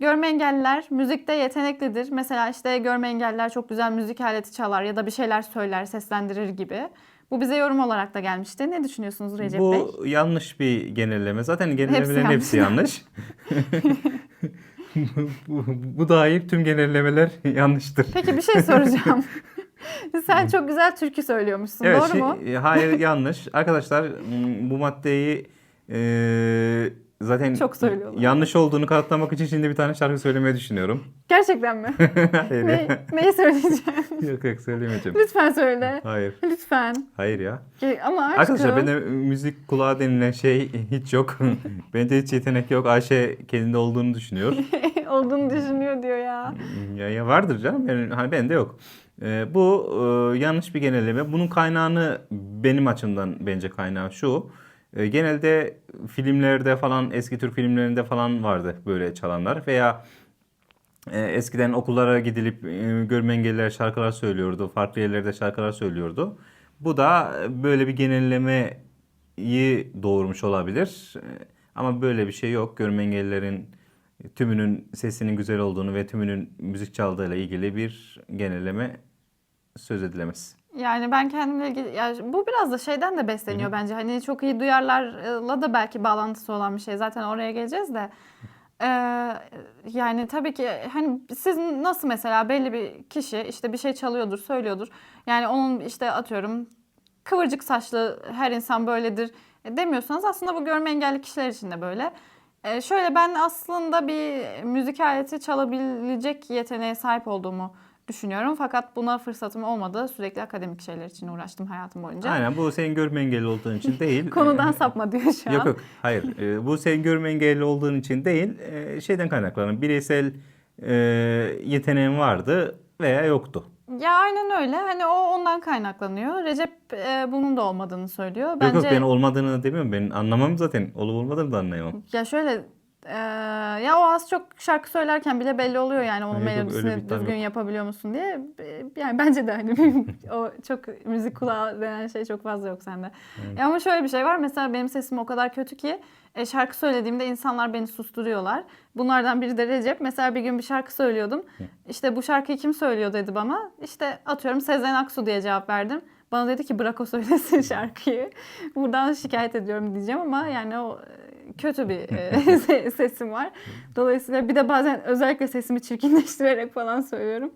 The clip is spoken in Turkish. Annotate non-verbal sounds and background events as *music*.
görme engelliler müzikte yeteneklidir. Mesela işte görme engelliler çok güzel müzik aleti çalar ya da bir şeyler söyler, seslendirir gibi. Bu bize yorum olarak da gelmişti. Ne düşünüyorsunuz Recep Bey? Bu yanlış bir genelleme. Zaten genellemelerin yanlış. hepsi yanlış. *laughs* bu, bu dahil tüm genellemeler *laughs* yanlıştır. Peki bir şey soracağım. *laughs* Sen çok güzel türkü söylüyormuşsun. Evet, Doğru şey- mu? e, hayır yanlış. Arkadaşlar bu maddeyi e, zaten Çok söylüyorlar. yanlış olduğunu kanıtlamak için şimdi bir tane şarkı söylemeyi düşünüyorum. Gerçekten mi? *laughs* hayır ne, neyi söyleyeceğim? yok yok söyleyemeyeceğim. Lütfen söyle. Hayır. Lütfen. Hayır ya. Ama aşkım. Arkadaşlar bende müzik kulağı denilen şey hiç yok. *laughs* bende hiç yetenek yok. Ayşe kendinde olduğunu düşünüyor. *laughs* olduğunu düşünüyor diyor ya. ya, ya vardır canım. Yani, hani bende yok. Ee, bu e, yanlış bir genelleme. Bunun kaynağını benim açımdan bence kaynağı şu. E, genelde filmlerde falan eski Türk filmlerinde falan vardı böyle çalanlar veya e, eskiden okullara gidilip e, görme engelliler şarkılar söylüyordu. Farklı yerlerde şarkılar söylüyordu. Bu da böyle bir genellemeyi doğurmuş olabilir. E, Ama böyle bir şey yok. Görme engellilerin tümünün sesinin güzel olduğunu ve tümünün müzik çaldığıyla ilgili bir genelleme söz edilemez. Yani ben kendimle ilgili ya bu biraz da şeyden de besleniyor bence. Hani çok iyi duyarlarla da belki bağlantısı olan bir şey. Zaten oraya geleceğiz de. Ee, yani tabii ki hani siz nasıl mesela belli bir kişi işte bir şey çalıyordur, söylüyordur. Yani onun işte atıyorum kıvırcık saçlı her insan böyledir e, demiyorsanız aslında bu görme engelli kişiler için de böyle. Ee, şöyle ben aslında bir müzik aleti çalabilecek yeteneğe sahip olduğumu düşünüyorum. Fakat buna fırsatım olmadı. Sürekli akademik şeyler için uğraştım hayatım boyunca. Aynen bu senin görme engelli olduğun için değil. *laughs* Konudan sapma diyor şu an. Yok yok hayır. Ee, bu senin görme engelli olduğun için değil. e, şeyden kaynaklanır. Bireysel e, yeteneğin vardı veya yoktu. Ya aynen öyle. Hani o ondan kaynaklanıyor. Recep e, bunun da olmadığını söylüyor. Yok Bence yok ben olmadığını demiyorum. Ben anlamam zaten. Olup olmadığını da anlayamam. ya şöyle e, ya o az çok şarkı söylerken bile belli oluyor yani onun melodisini düzgün yok. yapabiliyor musun diye. Yani bence de hani *laughs* o çok müzik kulağı denen şey çok fazla yok sende. Ya ama şöyle bir şey var. Mesela benim sesim o kadar kötü ki e, şarkı söylediğimde insanlar beni susturuyorlar. Bunlardan biri de Recep. Mesela bir gün bir şarkı söylüyordum. İşte bu şarkıyı kim söylüyor dedi bana. İşte atıyorum Sezen Aksu diye cevap verdim. Bana dedi ki bırak o söylesin şarkıyı. Buradan şikayet ediyorum diyeceğim ama yani o kötü bir e, *laughs* se- sesim var. Dolayısıyla bir de bazen özellikle sesimi çirkinleştirerek falan söylüyorum.